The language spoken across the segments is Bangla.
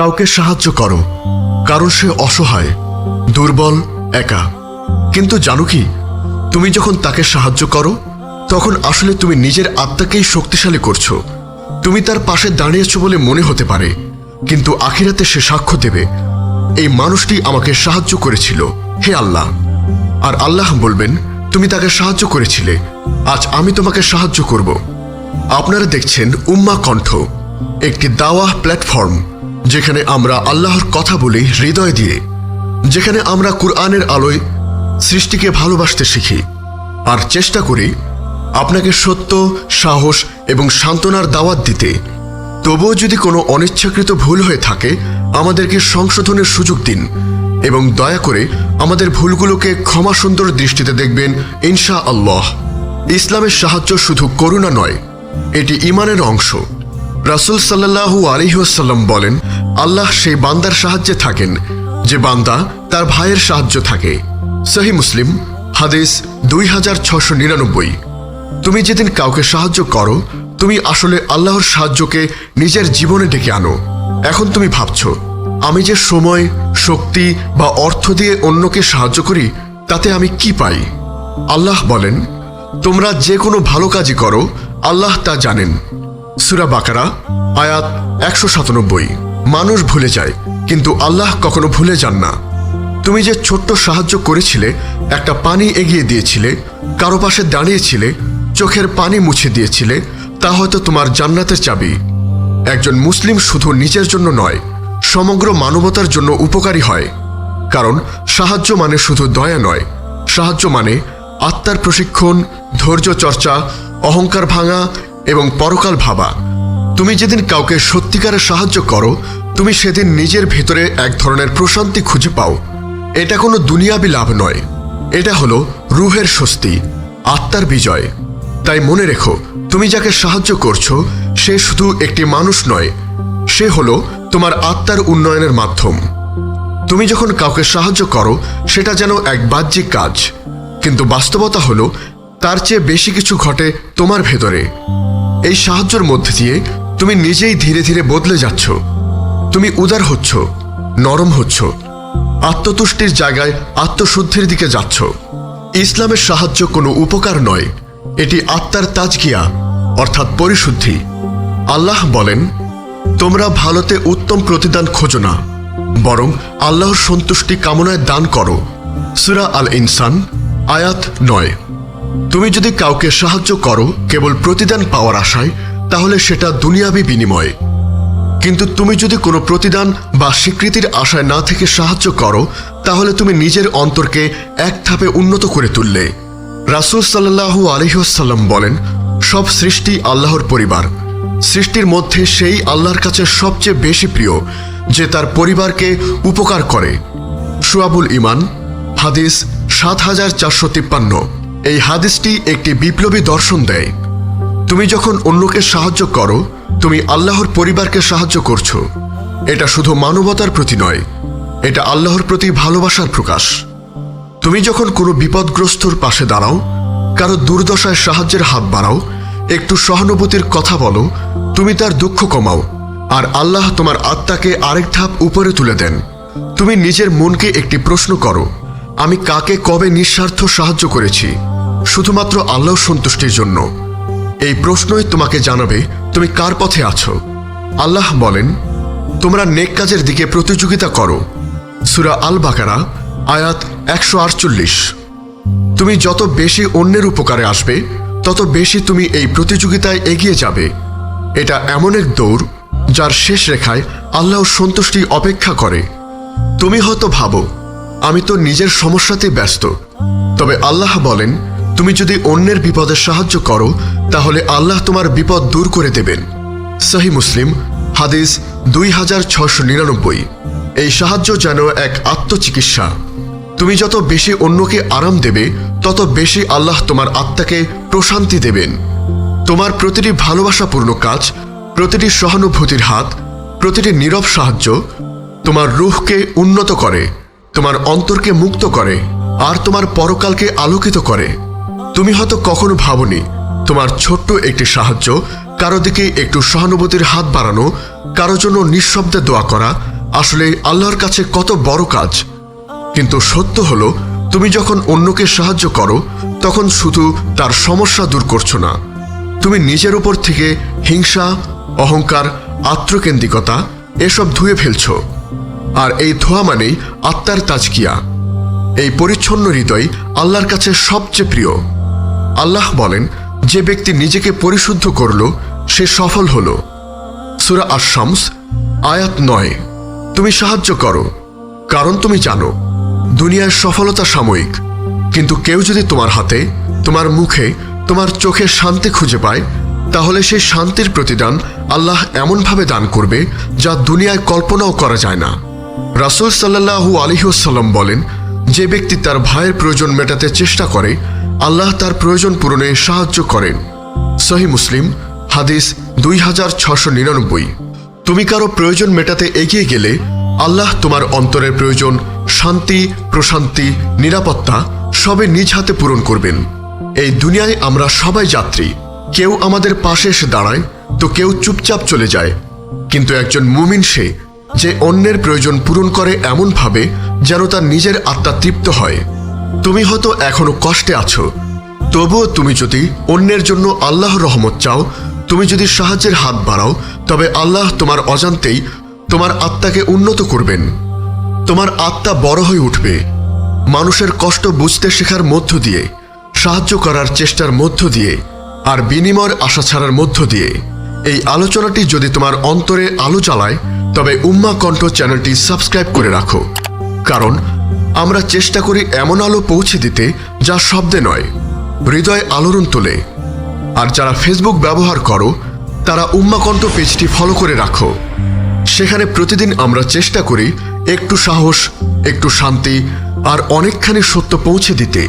কাউকে সাহায্য করো, কারণ সে অসহায়, দুর্বল, একা। কিন্তু জানো কি, তুমি যখন তাকে সাহায্য করো, তখন আসলে তুমি নিজের আত্মাকেই শক্তিশালী করছ। তুমি তার পাশে দাঁড়িয়েছো বলে মনে হতে পারে, কিন্তু আখিরাতে সে সাক্ষ্য দেবে, এই মানুষটি আমাকে সাহায্য করেছিল, হে আল্লাহ। আর আল্লাহ বলবেন, তুমি তাকে সাহায্য করেছিলে, আজ আমি তোমাকে সাহায্য করব। আপনারা দেখছেন উম্মা কণ্ঠ, একটি দাওয়াহ প্ল্যাটফর্ম। যেখানে আমরা আল্লাহর কথা বলি, হৃদয় দিয়ে। যেখানে আমরা কুরআনের আলোয় সৃষ্টিকে ভালোবাসতে শিখি। আর চেষ্টা করি আপনাকে সত্য, সাহস এবং সান্ত্বনার দাওয়াত দিতে। তবুও যদি কোনো অনিচ্ছাকৃত ভুল হয়ে থাকে, আমাদেরকে সংশোধনের সুযোগ দিন এবং দয়া করে আমাদের ভুলগুলোকে ক্ষমা সুন্দর দৃষ্টিতে দেখবেন ইনশা আল্লাহ ইসলামের সাহায্য শুধু করুণা নয়, এটি ইমানের অংশ। রাসুল সাল্লাহু আলিহাসাল্লাম বলেন, আল্লাহ সেই বান্দার সাহায্যে থাকেন, যে বান্দা তার ভাইয়ের সাহায্য থাকে। সহি মুসলিম, হাদিস দুই হাজার ছশো নিরানব্বই। তুমি যেদিন কাউকে সাহায্য করো, তুমি আসলে আল্লাহর সাহায্যকে নিজের জীবনে ডেকে আনো। এখন তুমি ভাবছ, আমি যে সময়, শক্তি বা অর্থ দিয়ে অন্যকে সাহায্য করি, তাতে আমি কি পাই? আল্লাহ বলেন, তোমরা যে কোনো ভালো কাজই করো, আল্লাহ তা জানেন। সুরা বাকারা, আয়াত একশো সাতানব্বই। মানুষ ভুলে যায়, কিন্তু আল্লাহ কখনো ভুলে যান না। তুমি যে ছোট্ট সাহায্য করেছিলে, একটা পানি এগিয়ে দিয়েছিলে, কারও পাশে দাঁড়িয়েছিলে, চোখের পানি মুছে দিয়েছিলে, তা হয়তো তোমার জান্নাতের চাবি। একজন মুসলিম শুধু নিজের জন্য নয়, সমগ্র মানবতার জন্য উপকারী হয়। কারণ সাহায্য মানে শুধু দয়া নয়, সাহায্য মানে আত্মার প্রশিক্ষণ, ধৈর্য চর্চা, অহংকার ভাঙা এবং পরকাল ভাবা। তুমি যেদিন কাউকে সত্যিকারের সাহায্য করো, তুমি সেদিন নিজের ভেতরে এক ধরনের প্রশান্তি খুঁজে পাও। এটা কোনো দুনিয়াবি লাভ নয়। এটা হলো রুহের স্বস্তি, আত্মার বিজয়। তাই মনে রেখো, তুমি যাকে সাহায্য করছ, সে শুধু একটি মানুষ নয়, সে হলো তোমার আত্মার উন্নয়নের মাধ্যম। তুমি যখন কাউকে সাহায্য করো, সেটা যেন এক বাহ্যিক কাজ, কিন্তু বাস্তবতা হলো তার চেয়ে বেশি কিছু ঘটে তোমার ভেতরে। এই সাহায্যের মধ্যে দিয়ে তুমি নিজেই ধীরে ধীরে বদলে যাচ্ছ। তুমি উদার হচ্ছ, নরম হচ্ছ, আত্মতুষ্টির জায়গায় আত্মশুদ্ধির দিকে যাচ্ছ। ইসলামের সাহায্য কোনো উপকার নয়, এটি আত্মার তাজগিয়া অর্থাৎ পরিশুদ্ধি। আল্লাহ বলেন, তোমরা ভালোতে উত্তম প্রতিদান খোঁজো না, বরং আল্লাহর সন্তুষ্টি কামনায় দান করো। সুরা আল ইনসান আয়াত নয়। তুমি যদি কাউকে সাহায্য করো কেবল প্রতিদান পাওয়ার আশায়, তাহলে সেটা দুনিয়াবি বিনিময়। কিন্তু তুমি যদি কোনো প্রতিদান বা স্বীকৃতির আশায় না থেকে সাহায্য করো, তাহলে তুমি নিজের অন্তরকে এক ধাপে উন্নত করে তুললে। রাসুল সাল্লাহু আলহিহাসাল্লাম বলেন, সব সৃষ্টি আল্লাহর পরিবার। সৃষ্টির মধ্যে সেই আল্লাহর কাছে সবচেয়ে বেশি প্রিয়, যে তার পরিবারকে উপকার করে। সুয়াবুল ইমান হাদিস সাত হাজার চারশো তিপ্পান্ন। এই হাদিসটি একটি বিপ্লবী দর্শন দেয়। তুমি যখন অন্যকে সাহায্য করো, তুমি আল্লাহর পরিবারকে সাহায্য করছ। এটা শুধু মানবতার প্রতি নয়, এটা আল্লাহর প্রতি ভালোবাসার প্রকাশ। তুমি যখন কোনো বিপদগ্রস্তর পাশে দাঁড়াও, কারও দুর্দশায় সাহায্যের হাত বাড়াও, একটু সহানুভূতির কথা বলো, তুমি তার দুঃখ কমাও, আর আল্লাহ তোমার আত্মাকে আরেক ধাপ উপরে তুলে দেন। তুমি নিজের মনকে একটি প্রশ্ন করো, আমি কাকে কবে নিঃস্বার্থ সাহায্য করেছি? শুধুমাত্র আল্লাহ সন্তুষ্টির জন্য। এই প্রশ্নই তোমাকে জানাবে, তুমি কার পথে আছো? আল্লাহ বলেন, তোমরা নেক কাজের দিকে প্রতিযোগিতা করো। সুরা আল বাকারা আয়াত একশো আটচল্লিশ। তুমি যত বেশি অন্যের উপকারে আসবে, তত বেশি তুমি এই প্রতিযোগিতায় এগিয়ে যাবে। এটা এমন এক দৌড়, যার শেষ রেখায় আল্লাহর সন্তুষ্টি অপেক্ষা করে। তুমি হয়তো ভাবো, আমি তো নিজের সমস্যাতে ব্যস্ত। তবে আল্লাহ বলেন তুমি যদি অন্যের বিপদে সাহায্য করো, তাহলে আল্লাহ তোমার বিপদ দূর করে দেবেন। সহি মুসলিম, হাদিস দুই হাজার ছশো নিরানব্বই। এই সাহায্য যেন এক আত্মচিকিৎসা। তুমি যত বেশি অন্যকে আরাম দেবে, তত বেশি আল্লাহ তোমার আত্মাকে প্রশান্তি দেবেন। তোমার প্রতিটি ভালোবাসাপূর্ণ কাজ, প্রতিটি সহানুভূতির হাত, প্রতিটি নীরব সাহায্য তোমার রুহকে উন্নত করে, তোমার অন্তরকে মুক্ত করে, আর তোমার পরকালকে আলোকিত করে। তুমি হয়তো কখনো ভাবনি, তোমার ছোট্ট একটি সাহায্য, কারও দিকে একটু সহানুভূতির হাত বাড়ানো, কারও জন্য নিঃশব্দে দোয়া করা, আসলে আল্লাহর কাছে কত বড় কাজ। কিন্তু সত্য হলো, তুমি যখন অন্যকে সাহায্য করো, তখন শুধু তার সমস্যা দূর করছ না। তুমি নিজের উপর থেকে হিংসা, অহংকার, আত্মকেন্দ্রিকতা এসব ধুয়ে ফেলছো। আর এই ধোয়া মানেই আত্মার তাজকিয়া। এই পরিচ্ছন্ন হৃদয় আল্লাহর কাছে সবচেয়ে প্রিয়। আল্লাহ বলেন, যে ব্যক্তি নিজেকে পরিশুদ্ধ করল, সে সফল হল। সুরা আশামস আয়াত নয়, তুমি সাহায্য করো, কারণ তুমি জানো, দুনিয়ার সফলতা সাময়িক, কিন্তু কেউ যদি তোমার হাতে, তোমার মুখে, তোমার চোখে শান্তি খুঁজে পায়, তাহলে সেই শান্তির প্রতিদান আল্লাহ এমনভাবে দান করবে, যা দুনিয়ায় কল্পনাও করা যায় না। রাসুল সাল্লাহু আলহিউসাল্লাম বলেন যে ব্যক্তি তার ভাইয়ের প্রয়োজন মেটাতে চেষ্টা করে, আল্লাহ তার প্রয়োজন পূরণে সাহায্য করেন। সহি মুসলিম, হাদিস দুই হাজার ছশো নিরানব্বই। তুমি কারও প্রয়োজন মেটাতে এগিয়ে গেলে, আল্লাহ তোমার অন্তরের প্রয়োজন শান্তি, প্রশান্তি, নিরাপত্তা সবে নিজ হাতে পূরণ করবেন। এই দুনিয়ায় আমরা সবাই যাত্রী। কেউ আমাদের পাশে এসে দাঁড়ায়, তো কেউ চুপচাপ চলে যায়। কিন্তু একজন মুমিন সে, যে অন্যের প্রয়োজন পূরণ করে এমনভাবে যেন তার নিজের আত্মা তৃপ্ত হয়। তুমি হয়তো এখনও কষ্টে আছো। তবুও তুমি যদি অন্যের জন্য আল্লাহর রহমত চাও, তুমি যদি সাহায্যের হাত বাড়াও, তবে আল্লাহ তোমার অজান্তেই তোমার আত্মাকে উন্নত করবেন। তোমার আত্মা বড় হয়ে উঠবে। মানুষের কষ্ট বুঝতে শেখার মধ্য দিয়ে, সাহায্য করার চেষ্টার মধ্য দিয়ে, আর বিনিময়ের আশা ছাড়ার মধ্য দিয়ে। এই আলোচনাটি যদি তোমার অন্তরে আলো জ্বালায়, তবে উম্মা কণ্ঠ চ্যানেলটি সাবস্ক্রাইব করে রাখো। কারণ আমরা চেষ্টা করি এমন আলো পৌঁছে দিতে যা শব্দে নয়, হৃদয় আলোড়ন তোলে। আর যারা ফেসবুক ব্যবহার করো, তারা উম্মাকণ্ঠ পেজটি ফলো করে রাখো। সেখানে প্রতিদিন আমরা চেষ্টা করি একটু সাহস, একটু শান্তি আর অনেকখানি সত্য পৌঁছে দিতে।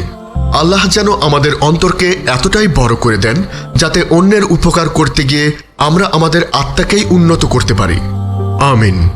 আল্লাহ যেন আমাদের অন্তরকে এতটাই বড় করে দেন যাতে অন্যের উপকার করতে গিয়ে আমরা আমাদের আত্মাকেই উন্নত করতে পারি। আমিন।